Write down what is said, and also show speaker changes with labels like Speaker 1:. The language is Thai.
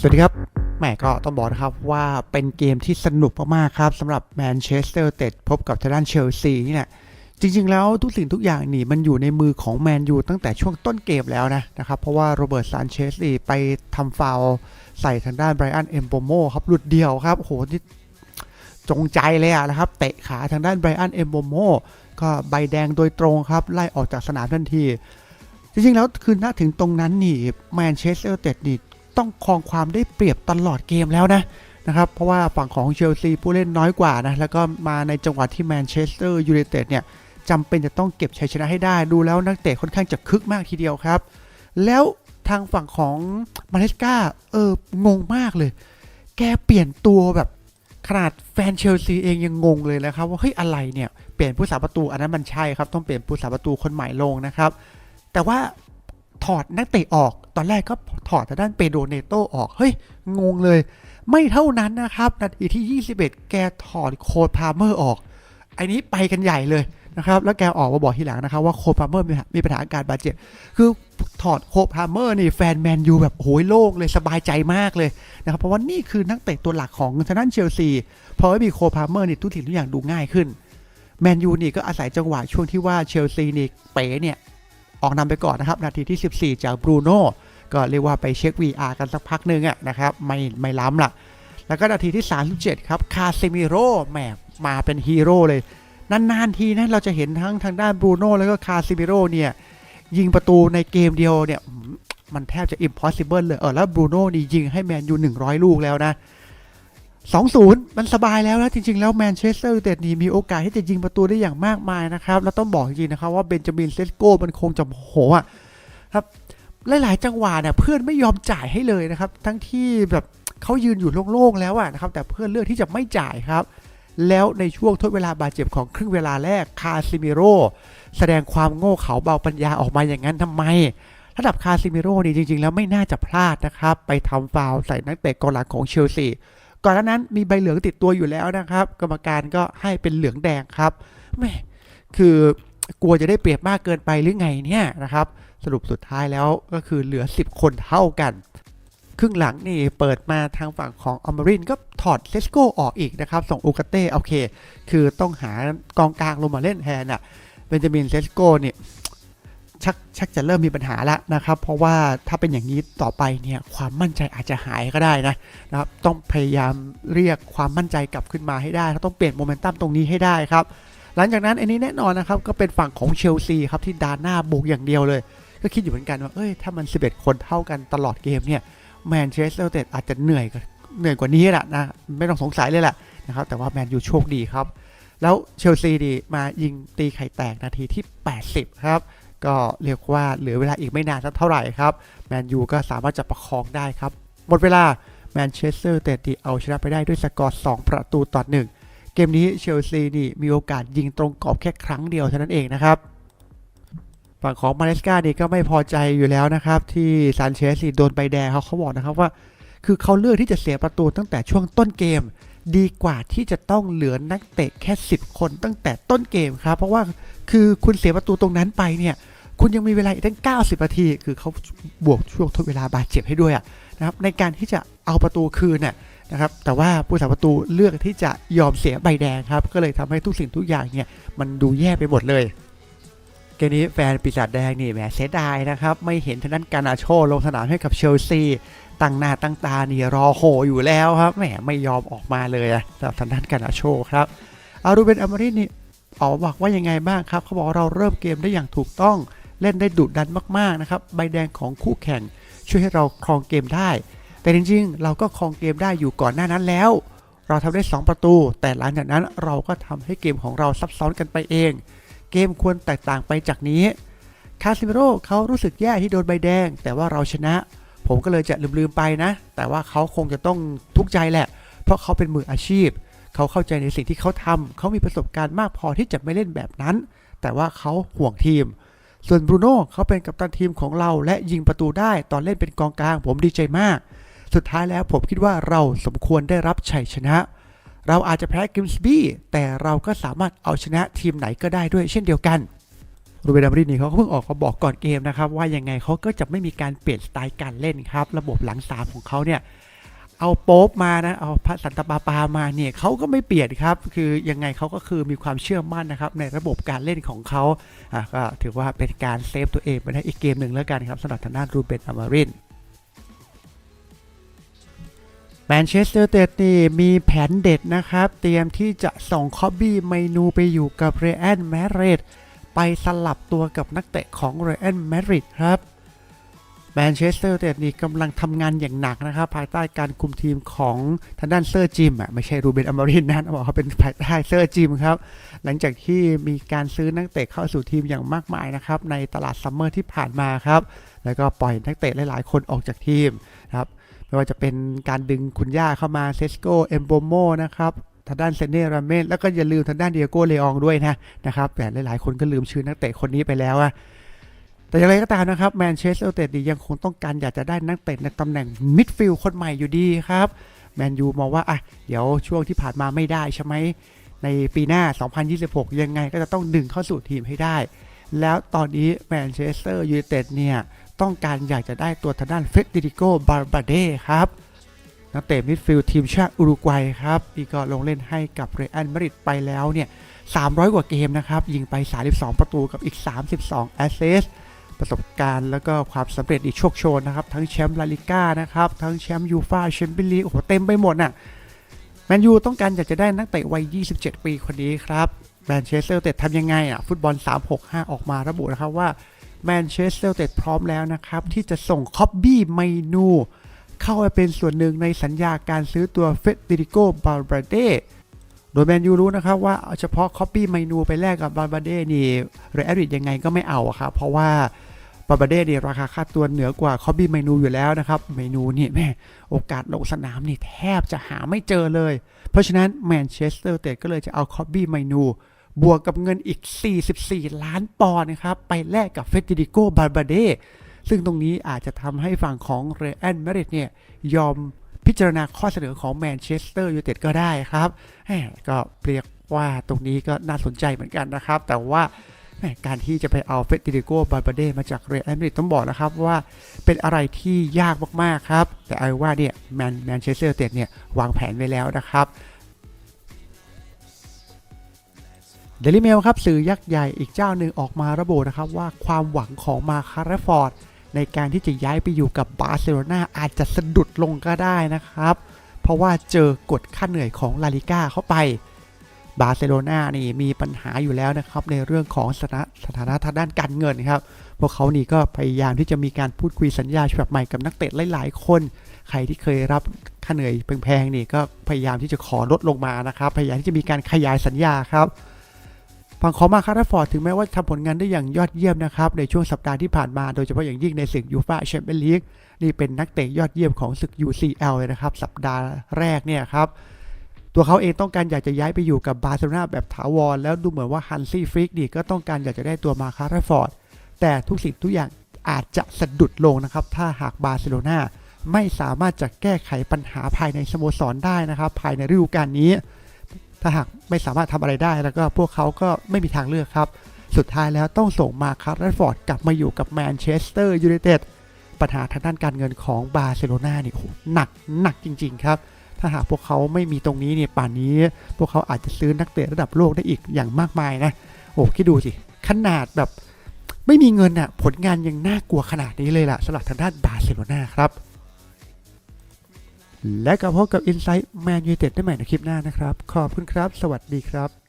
Speaker 1: สวัสดีครับแหมก็ต้องบอกนะครับว่าเป็นเกมที่สนุกมากๆครับสำหรับแมนเชสเตอร์เต็ดพบกับทางด้านเชลซีนี่แหละจริงๆ แล้วทุกสิ่งทุกอย่างนี่มันอยู่ในมือของแมนยูตั้งแต่ช่วงต้นเกมแล้วนะนะครับเพราะว่าโรเบิร์ตซานเชสนี่ไปทำฟาวใส่ทางด้านไบรอันเอมโบโมครับหลุดเดียวครับโอ้โหนี่จงใจเลยอะนะครับเตะขาทางด้านไบรอันเอมโบโมก็ใบแดงโดยตรงครับไล่ออกจากสนามทันที จริงๆ แล้วคือณถึงตรงนั้นนี่แมนเชสเตอร์เต็ดนี่ ต้องครองความได้เปรียบตลอดเกมแล้วนะนะครับเพราะว่าฝั่งของเชลซีผู้เล่นน้อยกว่านะแล้วก็มาในจังหวะที่แมนเชสเตอร์ยูไนเต็ดเนี่ยจำเป็นจะต้องเก็บชัยชนะให้ได้ ดูแล้วนักเตะค่อนข้างจะคึกมากทีเดียวครับ แล้วทางฝั่งของมาเลสกาเอองงมากเลย แกเปลี่ยนตัวแบบขนาดแฟนเชลซีเองยังงงเลยนะครับว่าเฮ้ยอะไรเนี่ยเปลี่ยนผู้สาประตูอันนั้นมันใช่ครับต้องเปลี่ยนผู้สาประตูคนใหม่ลงนะครับ แต่ว่าถอดนักเตะออก ตอนแรกก็ถอดทางด้านเปโดเนโตออก เฮ้ย งงเลย ไม่เท่านั้นนะครับ นาทีที่ 21 แกถอดโคดพาเมอร์ออกไอ้นี้ไปกันใหญ่เลยนะครับ แล้วแกออกมาบอกทีหลังนะครับว่าโคดพาเมอร์มีปัญหามีปัญหาอาการบาดเจ็บ คือถอดโคดพาเมอร์นี่แฟนแมนยูแบบโอยโล่งเลยสบายใจมากเลยนะครับ เพราะว่านี่คือนักเตะตัวหลักของทางด้านเชลซี พอไม่มีโคดพาเมอร์นี่ทุกสิ่งทุกอย่างดูง่ายขึ้น แมนยูนี่ก็อาศัยจังหวะช่วงที่ว่าเชลซีนี่เป๋เนี่ยออกนำไปก่อนนะครับ นาทีที่ 14 จากบรูโน่ ก็เรียกว่าไปเช็ค VR กันสักพักหนึ่งอะนะครับไม่ไม่ล้ำละแล้วก็นาทีที่ 37 ครับคาเซมิโร่แหมมาเป็นฮีโร่เลยนานๆทีนะเราจะเห็นทั้งทางด้านบรูโน่แล้วก็คาเซมิโร่เนี่ย ยิงประตูในเกมเดียวเนี่ย มันแทบจะ impossible เลย เออแล้วบรูโน่นี่ยิงให้แมนยู100 ลูกแล้วนะ 2-0 มันสบายแล้วนะ จริง ๆ แล้วแมนเชสเตอร์ยูไนเต็ดนี่มีโอกาสที่จะยิงประตูได้อย่างมากมายนะครับ แล้วต้องบอกจริงๆนะครับว่าเบนจามินเซสโก้มันคงจะโมโหอะครับ หลาย ๆ จังหวะเนี่ยเพื่อนไม่ยอมจ่ายให้เลยนะครับ ทั้งที่แบบเขายืนอยู่โล่ง ๆ แล้วอะนะครับ แต่เพื่อนเลือกที่จะไม่จ่ายครับ แล้วในช่วงทดเวลาบาดเจ็บของครึ่งเวลาแรกคาซิมิโร่แสดงความโง่เขลาเบาปัญญาออกมาอย่างนั้นทำไม ระดับคาซิมิโร่นี่จริง ๆ แล้วไม่น่าจะพลาดนะครับ ไปทำฟาวล์ใส่นักเตะกองหลังของเชลซีก่อนหน้านั้นมีใบเหลืองติดตัวอยู่แล้วนะครับ กรรมการก็ให้เป็นเหลืองแดงครับแม่คือกลัวจะได้เปรียบมากเกินไปหรือไงเนี่ยนะครับ สรุปสุดท้ายแล้วก็คือเหลือ 10 คนเท่ากัน ครึ่งหลังนี่เปิดมาทางฝั่งของอมรินก็ถอดเซสโกออกอีกนะครับ ส่งอูกาเต้โอเค คือต้องหากองกลางลงมาเล่นแทนอะเบนจามินเซสโกเนี่ยชักชักจะเริ่มมีปัญหาแล้วนะครับ เพราะว่าถ้าเป็นอย่างนี้ต่อไปเนี่ยความมั่นใจอาจจะหายก็ได้นะนะครับต้องพยายามเรียกความมั่นใจกลับขึ้นมาให้ได้เขาต้องเปลี่ยนโมเมนตัมตรงนี้ให้ได้ครับ หลังจากนั้นอันนี้แน่นอนนะครับก็เป็นฝั่งของเชลซีครับที่ดานหน้าบุกอย่างเดียวเลย ก็คิดอยู่เหมือนกันว่า เอ้ย ถ้ามัน 11 คนเท่ากันตลอดเกมเนี่ย แมนเชสเตอร์เต็ดอาจจะเหนื่อยก็เหนื่อยกว่านี้แหละนะ ไม่ต้องสงสัยเลยแหละนะครับ แต่ว่าแมนยูโชคดีครับ แล้วเชลซีดีมายิงตีไข่แตกนาทีที่ 80 ครับ ก็เรียกว่าเหลือเวลาอีกไม่นานสักเท่าไหร่ครับ แมนยูก็สามารถจะประคองได้ครับ หมดเวลาแมนเชสเตอร์เตดเอาชนะไปได้ด้วยสกอร์2ประตูต่อหนึ่งเกมนี้เชลซีนี่มีโอกาสยิงตรงกรอบแค่ครั้งเดียวเท่านั้นเองนะครับ ฝั่งของมาเลสกานี่ก็ไม่พอใจอยู่แล้วนะครับ ที่ซานเชสนี่โดนใบแดงเขาเขาบอกนะครับว่า คือเขาเลือกที่จะเสียประตูตั้งแต่ช่วงต้นเกม ดีกว่าที่จะต้องเหลือนักเตะแค่ 10 คนตั้งแต่ต้นเกมครับ เพราะว่าคือคุณเสียประตูตรงนั้นไปเนี่ย คุณยังมีเวลาอีกตั้ง 90 นาที คือเขาบวกช่วงทดเวลาบาดเจ็บให้ด้วยนะครับในการที่จะเอาประตูคืนน่ะนะครับแต่ว่าผู้สาประตูเลือกที่จะยอมเสียใบแดงครับ ก็เลยทำให้ทุกสิ่งทุกอย่างเนี่ยมันดูแย่ไปหมดเลย เกมนี้แฟนปีศาจแดงนี่แหมเสียดายนะครับ ไม่เห็นทางด้านการนาโชลงสนามให้กับเชลซีตั้งหน้าตั้งตานี่รอโหอยู่แล้วครับแหมไม่ยอมออกมาเลยสำหรับทางด้านการนาโชครับอารูเบนอมรินี่ออกบอกว่ายังไงบ้างครับ เขาบอกเราเริ่มเกมได้อย่างถูกต้องเล่นได้ดุดันมากๆนะครับใบแดงของคู่แข่ง ช่วยให้เราครองเกมได้ แต่จริงๆ เราก็ครองเกมได้อยู่ก่อนหน้านั้นแล้ว เราทำได้ 2 ประตู แต่หลังจากนั้นเราก็ทำให้เกมของเราซับซ้อนกันไปเอง เกมควรแตกต่างไปจากนี้ คาซิเมโร่เขารู้สึกแย่ที่โดนใบแดง แต่ว่าเราชนะ ผมก็เลยจะลืมๆไปนะ แต่ว่าเขาคงจะต้องทุกข์ใจแหละ เพราะเขาเป็นมืออาชีพ เขาเข้าใจในสิ่งที่เขาทำเขามีประสบการณ์มากพอที่จะไม่เล่นแบบนั้น แต่ว่าเขาห่วงทีม ส่วนบรูโน่เขาเป็นกัปตันทีมของเราและยิงประตูได้ตอนเล่นเป็นกองกลาง ผมดีใจมาก สุดท้ายแล้วผมคิดว่าเราสมควรได้รับชัยชนะ เราอาจจะแพ้กิมส์บี้แต่เราก็สามารถเอาชนะทีมไหนก็ได้ด้วยเช่นเดียวกันรูเบนอมรินนี่เขาเพิ่งออกมาบอกก่อนเกมนะครับ ว่ายังไงเขาก็จะไม่มีการเปลี่ยนสไตล์การเล่นครับ ระบบหลังสามของเขาเนี่ยเอาโป๊ปมานะเอาพระสันตปาปามาเนี่ยเขาก็ไม่เปลี่ยนครับ คือยังไงเขาก็คือมีความเชื่อมั่นนะครับ ในระบบการเล่นของเขาอะก็ถือว่าเป็นการเซฟตัวเองไปได้อีกเกมหนึ่งแล้วกันครับสำหรับทางด้านรูเบนอมาริน แมนเชสเตอร์เตเตนีมีแผนเด็ดนะครับ เตรียมที่จะส่งคอบบี้ไมนูไปอยู่กับเรอันแมดริดไปสลับตัวกับนักเตะของเรอันแมดริดครับ แมนเชสเตอร์เต็ดนี่กำลังทำงานอย่างหนักนะครับภายใต้การคุมทีมของทางด้านเซอร์จิมอะไม่ใช่รูเบนอมรินนะบอกเขาเป็นภายใต้เซอร์จิมครับหลังจากที่มีการซื้อนักเตะเข้าสู่ทีมอย่างมากมายนะครับในตลาดซัมเมอร์ที่ผ่านมาครับแล้วก็ปล่อยนักเตะหลายๆ คนออกจากทีมนะครับไม่ว่าจะเป็นการดึงคุณย่าเข้ามาเซสโกเอมโบโมนะครับทางด้านเซเน่ราเมนแล้วก็อย่าลืมทางด้านเดียโกเลอองด้วยนะนะครับแต่หลายๆ คนก็ลืมชื่อนักเตะคนนี้ไปแล้วอะ แต่อย่างไรก็ตามนะครับแมนเชสเตอร์เตดยังคงต้องการอยากจะได้นักเตะในตำแหน่งมิดฟิลด์คนใหม่อยู่ดีครับแมนยูมองว่าอะเดี๋ยวช่วงที่ผ่านมาไม่ได้ใช่ไหมในปีหน้า 2026 ยังไงก็จะต้องดึงเข้าสู่ทีมให้ได้ แล้วตอนนี้แมนเชสเตอร์ยูไนเต็ดเนี่ยต้องการอยากจะได้ตัวทางด้านเฟเดริโกบาร์บาเดครับนักเตะมิดฟิลด์ทีมชาติอุรุกวัยครับนี่ก็ลงเล่นให้กับเรอัลมาดริดไปแล้วเนี่ย300 กว่าเกมนะครับ ยิงไป 32 ประตูกับอีก 32 แอสเซส ประสบการณ์แล้วก็ความสำเร็จอีกโชคโชนนะครับ ทั้งแชมป์ลาลิก้านะครับ ทั้งแชมป์ยูฟาแชมเปี้ยนลีกโอ้โหเต็มไปหมดน่ะแมนยูต้องการอยากจะได้นักเตะวัย 27 ปีคนนี้ครับแมนเชสเตอร์เต็ดทำยังไงอะฟุตบอล 365 ออกมาระบุนะครับว่าแมนเชสเตอร์เต็ดพร้อมแล้วนะครับ ที่จะส่งคอบบี้ไมนู เข้าไปเป็นส่วนหนึ่งในสัญญาการซื้อตัวเฟเดริโกบาร์บาเดโดยแมนยูรู้นะครับว่าเฉพาะคอบบี้ไมนูไปแลกกับบาร์บาเดนี่เรอัลมาดริดยังไงก็ไม่เอาครับ เพราะว่า บาร์บาเดนี่ราคาค่าตัวเหนือกว่าคอบบี้ไมนูอยู่แล้วนะครับไมนูนี่แม่โอกาสลงสนามนี่แทบจะหาไม่เจอเลย เพราะฉะนั้นแมนเชสเตอร์เต็ดก็เลยจะเอาคอบบี้ไมนูบวกกับเงินอีก 44 ล้านปอนด์นะครับ ไปแลกกับเฟเดริโกบาร์บาเดซึ่งตรงนี้อาจจะทำให้ฝั่งของเรอัลมาดริดเนี่ยยอมพิจารณาข้อเสนอของแมนเชสเตอร์ยูไนเต็ดก็ได้ครับแหมก็เรียกว่าตรงนี้ก็น่าสนใจเหมือนกันนะครับ แต่ว่า การที่จะไปเอาเฟเดริโกบาร์บาเดมาจากเรอัลมาดริดต้องบอกนะครับว่าเป็นอะไรที่ยากมากๆครับ แต่เอาว่าเนี่ยแมนแมนเชสเตอร์เต็ดเนี่ยวางแผนไว้แล้วนะครับเดลิเมลครับสื่อยักษ์ใหญ่อีกเจ้าหนึ่งออกมาระบุนะครับว่าความหวังของมาคาร์ฟอร์ดในการที่จะย้ายไปอยู่กับบาร์เซโลนาอาจจะสะดุดลงก็ได้นะครับ เพราะว่าเจอกฎค่าเหนื่อยของลาลิก้าเข้าไป บาร์เซโลนานี่มีปัญหาอยู่แล้วนะครับในเรื่องของสถานะสถานะทางด้านการเงินครับพวกเขานี่ก็พยายามที่จะมีการพูดคุยสัญญาฉบับใหม่กับนักเตะหลายๆ คน ใครที่เคยรับค่าเหนื่อยแพงๆนี่ก็พยายามที่จะขอลดลงมานะครับพยายามที่จะมีการขยายสัญญาครับฝั่งของมาคาร์ฟอร์ดถึงแม้ว่าทำผลงานได้อย่างยอดเยี่ยมนะครับในช่วงสัปดาห์ที่ผ่านมาโดยเฉพาะอย่างยิ่งในศึกยูฟ่าแชมเปี้ยนลีกนี่เป็นนักเตะยอดเยี่ยมของศึก UCL เลยนะครับ สัปดาห์แรกเนี่ยครับ ตัวเขาเองต้องการอยากจะย้ายไปอยู่กับบาร์เซโลนาแบบถาวร แล้วดูเหมือนว่าฮันซี่ฟริกนี่ก็ต้องการอยากจะได้ตัวมาคาร์ฟอร์ด แต่ทุกสิ่งทุกอย่างอาจจะสะดุดลงนะครับ ถ้าหากบาร์เซโลนาไม่สามารถจะแก้ไขปัญหาภายในสโมสรได้นะครับ ภายในฤดูกาลนี้ ถ้าหากไม่สามารถทำอะไรได้แล้วก็พวกเขาก็ไม่มีทางเลือกครับ สุดท้ายแล้วต้องส่งมาคาร์ฟอร์ดกลับมาอยู่กับแมนเชสเตอร์ยูไนเต็ดปัญหาทางด้านการเงินของบาร์เซโลนาเนี่โอ้โหหนักหนักจริง ๆ ครับ ถ้าหากพวกเขาไม่มีตรงนี้เนี่ยป่านนี้ พวกเขาอาจจะซื้อนักเตะระดับโลกได้อีกอย่างมากมายนะโอ้คิดดูสิขนาดแบบไม่มีเงินอะผลงานยังน่ากลัวขนาดนี้เลยล่ะสำหรับทางด้านบาร์เซโลนาครับ และกลับพบกับอินไซต์แมนยูเต็ดได้ใหม่ในคลิปหน้านะครับ ขอบคุณครับ สวัสดีครับ